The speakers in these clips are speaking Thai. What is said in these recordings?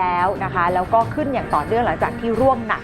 แล้วนะคะ แล้วก็ขึ้นอย่างต่อเนื่องหลังจากที่ร่วงหนัก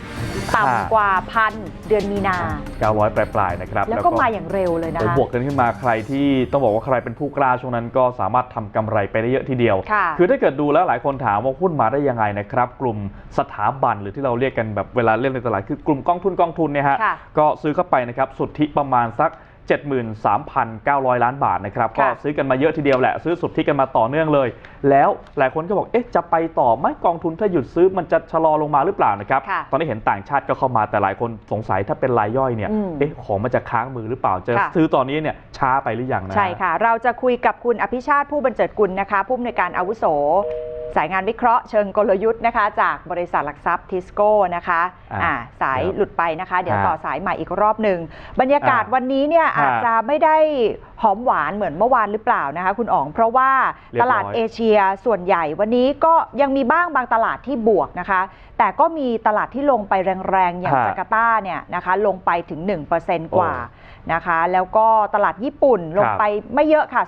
ค่ะต่ำกว่าพันเดือนมีนา 900 ปลายๆนะครับแล้วก็มาอย่างเร็วเลยนะโอ้คะบวกกันขึ้นมาใครที่ต้องบอกว่าใครเป็นผู้กล้าช่วงนั้นก็สามารถทำกำไรไปได้เยอะทีเดียวค่ะคือถ้าเกิดดูแล้วหลายคนถามว่าหุ้นมาได้ยังไงนะครับ กลุ่มสถาบันหรือที่เราเรียกกันแบบเวลาเล่นในตลาดคือกลุ่มกองทุนกองทุนเนี่ยฮะค่ะก็ซื้อเข้าไปนะครับสุทธิประมาณสัก 73,900 ล้านบาทนะครับก็ค่ะซื้อกันมาเยอะทีเดียวแหละซื้อสุทธิกันมาต่อเนื่องเลย แล้วหลายคนก็บอกเอ๊ะจะไปต่อไหมกองทุนถ้าหยุดซื้อมันจะชะลอลงมาหรือเปล่านะครับค่ะตอนนี้เห็นต่างชาติก็เข้ามาแต่หลายคนสงสัยถ้าเป็นรายย่อยเนี่ยอืมเอ๊ะของมันจะค้างมือหรือเปล่าจะค่ะซื้อตอนนี้เนี่ยช้าไปหรือยังนะใช่ค่ะ เราจะคุยกับคุณอภิชาติผู้บรรเจิดกุลนะคะผู้อำนวยการอาวุโส สายงานวิเคราะห์เชิงกลยุทธ์นะคะ จากบริษัทหลักทรัพย์ทิสโก้นะคะอ่าอ่าสายครับหลุดไปนะคะ เดี๋ยวฮะต่อสายใหม่อีกรอบหนึ่งบรรยากาศอ่าวันนี้เนี่ยฮะอาจจะไม่ได้หอมหวานเหมือนเมื่อวานหรือเปล่านะคะคุณอ๋อง เพราะว่าเรียบร้อยตลาดเอเชียส่วนใหญ่วันนี้ก็ยังมีบ้างบางตลาดที่บวกนะคะ แต่ก็มีตลาดที่ลงไปแรงๆ อย่างฮะจาการ์ตาเนี่ยนะคะลงไปถึง 1%กว่า นะคะ แล้วก็ตลาดญี่ปุ่นลงไปไม่เยอะค่ะ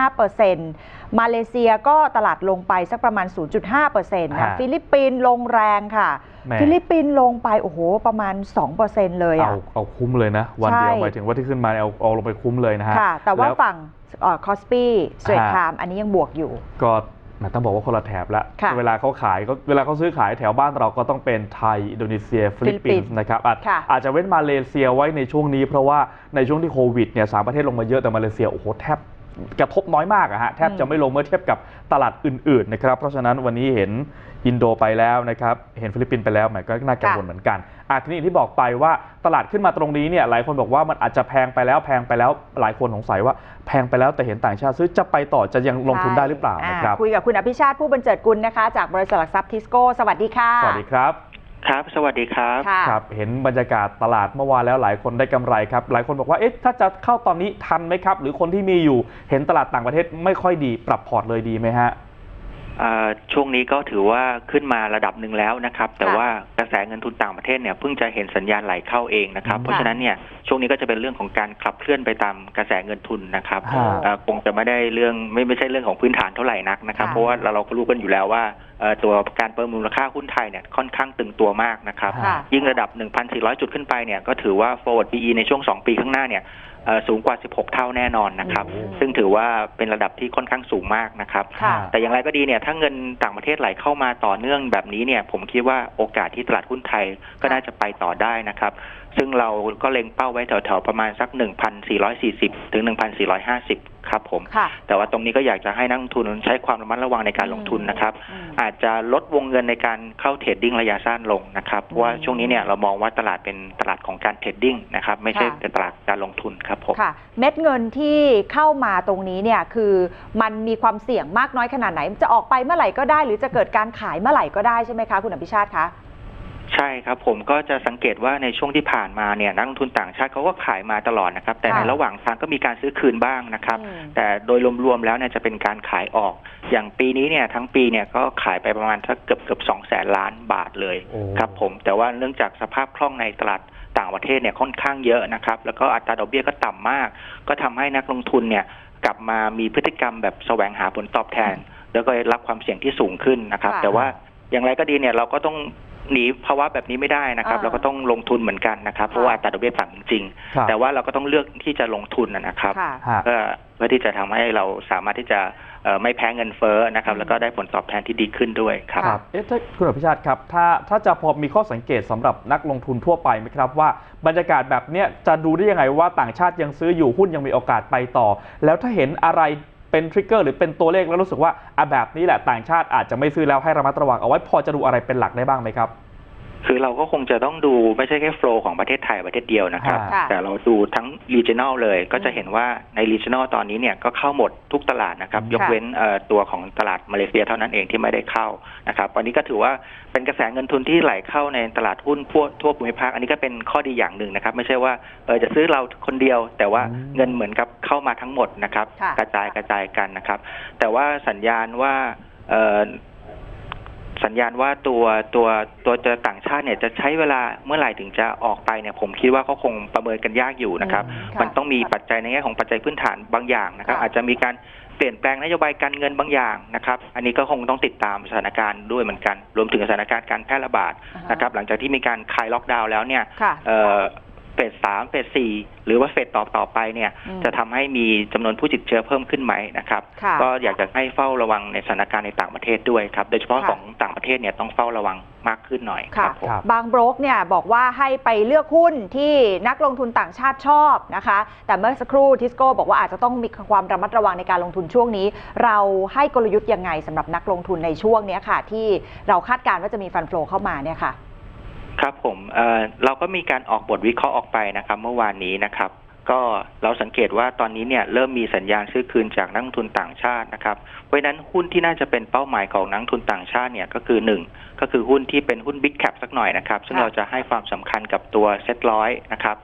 0.25%มาเลเซียก็ตลาดลงไปสักประมาณ 0.5%นะฮะฟิลิปปินส์ลงแรงค่ะแหม่ฟิลิปปินส์ลงไปโอ้โหประมาณ 2%เลยเอาอะเอาคุ้มเลยนะ วันเดียวใช่หมายถึงว่าที่ขึ้นมาเอาเอาลงไปคุ้มเลยนะฮะค่ะ แต่ว่าล้ฝั่งคอสปี้สเตรทฮะไทม์อันนี้ยังบวกอยู่ก็ แหมต้องบอกว่าคนละแถบละค่ะเวลาเขาขายก็เวลาเขาซื้อขายแถวบ้านเราก็ต้องเป็นไทย อินโดนีเซีย ฟิลิปปินส์นะครับอาจค่ะ อาจจะเว้นมาเลเซียไว้ในช่วงนี้ เพราะว่าในช่วงที่โควิดเนี่ยสามประเทศลงมาเยอะแต่มาเลเซียโอ้โหแทบ กระทบน้อยมากอะฮะแทบจะไม่ลงเมื่อเทียบกับตลาดอื่นๆนะครับเพราะฉะนั้นวันนี้เห็นอินโดไปแล้วนะครับเห็นฟิลิปปินส์ไปแล้วแหมก็น่ากังวลเหมือนกันอะทีนี้อย่างที่บอกไปว่าตลาดขึ้นมาตรงนี้เนี่ยหลายคนบอกว่ามันอาจจะแพงไปแล้วแพงไปแล้วหลายคนสงสัยว่าแพงไปแล้วแต่เห็นต่างชาติซื้อจะไปต่อจะยังลงทุนได้หรือเปล่าใช่นะครับคุยกับคุณอภิชาติผู้บรรเจิดกุลนะคะจากบริษัทหลักทรัพย์ทิสโก้สวัสดีค่ะสวัสดีครับ ครับ สวัสดีครับ ค่ะ ครับเห็นบรรยากาศตลาดเมื่อวานแล้วหลายคนได้กำไรครับ หลายคนบอกว่าเอ๊ะถ้าจะเข้าตอนนี้ทันไหมครับ หรือคนที่มีอยู่เห็นตลาดต่างประเทศไม่ค่อยดีปรับพอร์ตเลยดีไหมฮะอ่า ช่วงนี้ก็ถือว่าขึ้นมาระดับหนึ่งแล้วนะครับ แต่ค่ะว่ากระแสเงินทุนต่างประเทศเนี่ยเพิ่งจะเห็นสัญญาณไหลเข้าเองนะครับอืมเพราะฉะนั้นเนี่ยช่วงนี้ก็จะเป็นเรื่องของการขับเคลื่อนไปตามกระแสเงินทุนนะครับฮะอ่าคงจะไม่ได้เรื่องไม่ไม่ใช่เรื่องของพื้นฐานเท่าไหร่นักนะครับค่ะเพราะว่าเราเราก็รู้กันอยู่แล้วว่าเอ่อตัวการประเมินมูลค่าหุ้นไทยเนี่ยค่อนข้างตึงตัวมากนะครับค่ะยิ่งระดับ 1,400 จุดขึ้นไปเนี่ยก็ถือว่า forward PE ในช่วง 2 ปีข้างหน้าเนี่ยเอ่อ สูงกว่า 16 เท่าแน่นอนนะครับอืมซึ่งถือว่าเป็นระดับที่ค่อนข้างสูงมากนะครับค่ะแต่อย่างไรก็ดีเนี่ยถ้าเงินต่างประเทศไหลเข้ามาต่อเนื่องแบบนี้เนี่ยผมคิดว่าโอกาสที่ตลาดหุ้นไทยก็น่าจะไปต่อได้นะครับ ซึ่งเราก็เล็งเป้าไว้แถวๆประมาณสัก 1,440 ถึง 1,450 ครับผม ค่ะ แต่ว่าตรงนี้ก็อยากจะให้นักลงทุนใช้ความระมัดระวังในการลงทุนนะครับ อืม อาจจะลดวงเงินในการเข้าเทรดดิ้งระยะสั้นลงนะครับเพราะว่าอืมช่วงนี้เนี่ยเรามองว่าตลาดเป็นตลาดของการเทรดดิ้งนะครับไม่ใช่ค่ะ เป็นตลาดการลงทุนครับผม ค่ะ เม็ดเงินที่เข้ามาตรงนี้เนี่ยคือมันมีความเสี่ยงมากน้อยขนาดไหน จะออกไปเมื่อไหร่ก็ได้ หรือจะเกิดการขายเมื่อไหร่ก็ได้ใช่ไหมคะ คุณอภิชาติคะ ใช่ครับผมก็จะสังเกตว่าในช่วงที่ผ่านมาเนี่ยนักลงทุนต่างชาติเขาก็ขายมาตลอดนะครับ แต่ในค่ะระหว่างทางก็มีการซื้อคืนบ้างนะครับ อืม แต่โดยรวมๆแล้วเนี่ยจะเป็นการขายออก อย่างปีนี้เนี่ยทั้งปีเนี่ยก็ขายไปประมาณสักเกือบเกือบสองแสนล้านบาทเลยโอ้ ครับผมแต่ว่าเนื่องจากสภาพคล่องในตลาดต่างประเทศเนี่ยค่อนข้างเยอะนะครับ แล้วก็อัตราดอกเบี้ยก็ต่ำมาก ก็ทำให้นักลงทุนเนี่ยกลับมามีพฤติกรรมแบบแสวงหาผลตอบแทน แล้วก็รับความเสี่ยงที่สูงขึ้นนะครับ ค่ะ แต่ว่าอย่างไรก็ดีเนี่ยเราก็ต้อง หนีภาวะแบบนี้ไม่ได้นะครับ อ่าเราก็ต้องลงทุนเหมือนกันนะครับเพราะว่าอัตราดอกเบี้ยต่ำจริงครับ ๆแต่ว่าเราก็ต้องเลือกที่จะลงทุนนะนะครับ ค่ะ ฮะ เพื่อเพื่อที่จะทำให้เราสามารถที่จะเอ่อไม่แพ้เงินเฟ้อนะครับ แล้วก็ได้ผลตอบแทนที่ดีขึ้นด้วยครับ ครับเอ๊ะถ้าคุณอภิชาติครับ ถ้าถ้าจะพอมีข้อสังเกตสำหรับนักลงทุนทั่วไปไหมครับว่าบรรยากาศแบบเนี้ยจะดูได้ยังไงว่าต่างชาติยังซื้ออยู่หุ้นยังมีโอกาสไปต่อ แล้วถ้าเห็นอะไรเป็นทริกเกอร์หรือเป็นตัวเลขแล้วรู้สึกว่าอะแบบนี้แหละต่างชาติอาจจะไม่ซื้อแล้วให้ระมัดระวังเอาไว้พอจะดูอะไรเป็นหลักได้บ้างไหมครับ คือเราก็คงจะต้องดูไม่ใช่แค่โฟล์ของประเทศไทยประเทศเดียวนะครับ ค่ะแต่เราดูทั้ง regional เลย ก็จะเห็นว่าใน regional ตอนนี้เนี่ยก็เข้าหมดทุกตลาดนะครับค่ะยกเว้นเอ่อตัวของตลาดมาเลเซียเท่านั้นเองที่ไม่ได้เข้านะครับวันนี้ก็ถือว่าเป็นกระแสเงินทุนที่ไหลเข้าในตลาดหุ้นทั่วทั่วภูมิภาค อันนี้ก็เป็นข้อดีอย่างหนึ่งนะครับ ไม่ใช่ว่าเออจะซื้อเราคนเดียว แต่ว่าอืมเงินเหมือนกับเข้ามาทั้งหมดนะครับ ค่ะ กระจายกระจายกันนะครับ แต่ว่าสัญญาณว่าเอ่อ สัญสัญญาณว่าตัวตัวตัวตัวต่างชาติเนี่ยจะใช้เวลาเมื่อไหร่ถึงจะออกไปเนี่ยผมคิดว่าเขาคงประเมินกันยากอยู่นะครับอืมมันค่ะต้องมีปัจจัยในแง่ของปัจจัยพื้นฐานบางอย่างนะครับ ค่ะ อาจจะมีการเปลี่ยนแปลงนโยบายการเงินบางอย่างนะครับ อันนี้ก็คงต้องติดตามสถานการณ์ด้วยเหมือนกัน รวมถึงสถานการณ์การแพร่ระบาดอ่าฮนะครับ หลังจากที่มีการคลายล็อกดาวน์แล้วเนี่ย ค่ะ เอ่อ เฟสสามเฟสสี่หรือว่าเฟสต่อต่อไปเนี่ย อืม จะทำให้มีจำนวนผู้ติดเชื้อเพิ่มขึ้นไหมนะครับ ค่ะ ก็อยากจะให้เฝ้าระวังในสถานการณ์ในต่างประเทศด้วยครับ โดยเฉพาะค่ะ ของต่างประเทศเนี่ยต้องเฝ้าระวังมากขึ้นหน่อยคค่ะ รับผมครับบางโบรกเนี่ยบอกว่าให้ไปเลือกหุ้นที่นักลงทุนต่างชาติชอบนะคะ แต่เมื่อสักครู่ทิสโก้บอกว่าอาจจะต้องมีความระมัดระวังในการลงทุนช่วงนี้ เราให้กลยุทธ์ยังไงสำหรับนักลงทุนในช่วงเนี้ยค่ะ ที่เราคาดการณ์ว่าจะมีฟันโฟลเข้ามาเนี่ยค่ะ ครับผมเเราก็มีการออกบทวิเคราะห์ออกไปนะครับ เมื่อวานนี้นะครับ ก็เราสังเกตว่าตอนนี้เนี่ยเริ่มมีสัญญาณซื้อคืนจากนักลงทุนต่างชาตินะครับ เพราะนั้นหุ้นที่น่าจะเป็นเป้าหมายของนักลงทุนต่างชาติเนี่ยก็คือหนึ่งก็คือหุ้นที่เป็นหุ้นบิ๊กแคปสักหน่อยนะครับ ซึ่งเราจะให้ความสำคัญกับตัวเซ็ตร้อยนะครับ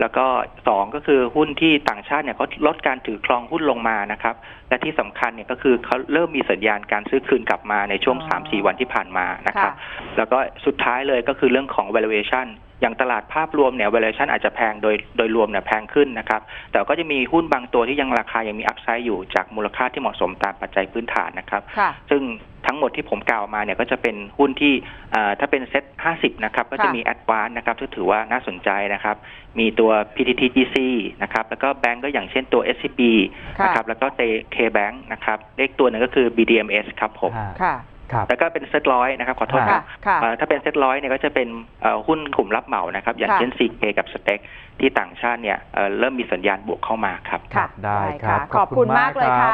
แล้วก็สองก็คือหุ้นที่ต่างชาติเนี่ยเขาลดการถือครองหุ้นลงมานะครับ และที่สำคัญเนี่ยก็คือเขาเริ่มมีสัญญาณการซื้อคืนกลับมาในช่วงอ๋อ3-4 วันที่ผ่านมานะครับค่ะแล้วก็สุดท้ายเลยก็คือเรื่องของ valuation อย่างตลาดภาพรวมเนี่ย valuation อาจจะแพงโดยโดยรวมเนี่ยแพงขึ้นนะครับ แต่ก็จะมีหุ้นบางตัวที่ยังราคายังมีอัพไซด์อยู่จากมูลค่าที่เหมาะสมตามปัจจัยพื้นฐานนะครับค่ะซึ่งทั้ งหมดที่ผมกล่าวมาเนี่ยก็จะเป็นหุ้นที่เอ่อถ้าเป็นเซ็ต50 นะครับ ก็จะค่ะมี a d v a n c e นะครับที่ถือว่าน่าสนใจนะครับ มีตัว PTTGC นะครับ แล้วก็แบงก์ก็อย่างเช่นตัว SCB ค่ะนะครับ แล้วก็ K-Bank นะครับเลขตัวหนึงก็คือ BDMs ครับผมอ่าค่ะครับแล้วก็เป็นเซ็ตร้อยนะครับขอโทษคค่ะรับค่ะเอ่อถ้าเป็นเซ็ตร้อยเนี่ยก็จะเป็นเอ่อหุ้นกลุ่มรับเหมานะครับ อย่างค่ะเช่น CK กับสเต็กที่ต่างชาติเนี่ยเอ่อเริ่มมีสัญญาณบวกเข้ามาครับค่ะได้ครับ ขอบคุณมากเลยค่ะ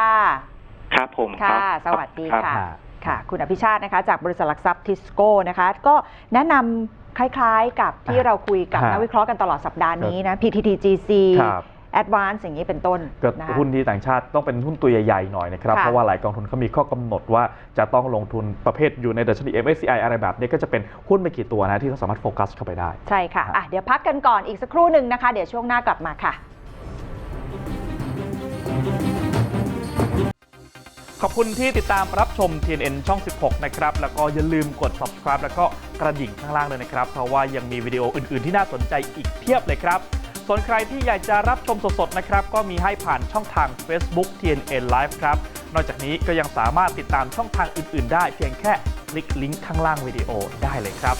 ครับผมค่ะรับสวัสดีรับค่ะอ่า ค่ะ คุณอภิชาตินะคะ จากบริษัทหลักทรัพย์ทิสโก้นะคะ ก็แนะนำคล้ายๆ กับที่อ่าเราคุยกับฮะนักวิเคราะห์กันตลอดสัปดาห์นี้นะ PTTGC ครับ Advance อย่างนี้เป็นต้นก็นะคะ หุ้นที่ต่างชาติต้องเป็นหุ้นตัวใหญ่ๆหน่อยนะครับ ค่ะเพราะว่าหลายกองทุนเขามีข้อกำหนดว่าจะต้องลงทุนประเภทอยู่ในดัชนี MSCI อะไรแบบนี้ก็จะเป็นหุ้นไม่กี่ตัวนะที่เขาสามารถโฟกัสเข้าไปได้ ใช่ค่ะอะ เดี๋ยวพักกันก่อนอีกสักครู่หนึ่งนะคะ เดี๋ยวช่วงหน้ากลับมาค่ะ ขอบคุณที่ติดตามรับชม TNN ช่อง 16 นะครับ แล้วก็อย่าลืมกด subscribe แล้วก็กระดิ่งข้างล่างเลยนะครับ เพราะว่ายังมีวิดีโออื่น ๆ ที่น่าสนใจอีกเพียบเลยครับ ส่วนใครที่อยากจะรับชมสด ๆ นะครับ ก็มีให้ผ่านช่องทาง Facebook TNN Live ครับ นอกจากนี้ก็ยังสามารถติดตามช่องทางอื่น ๆ ได้เพียงแค่คลิกลิงก์ข้างล่างวิดีโอได้เลยครับ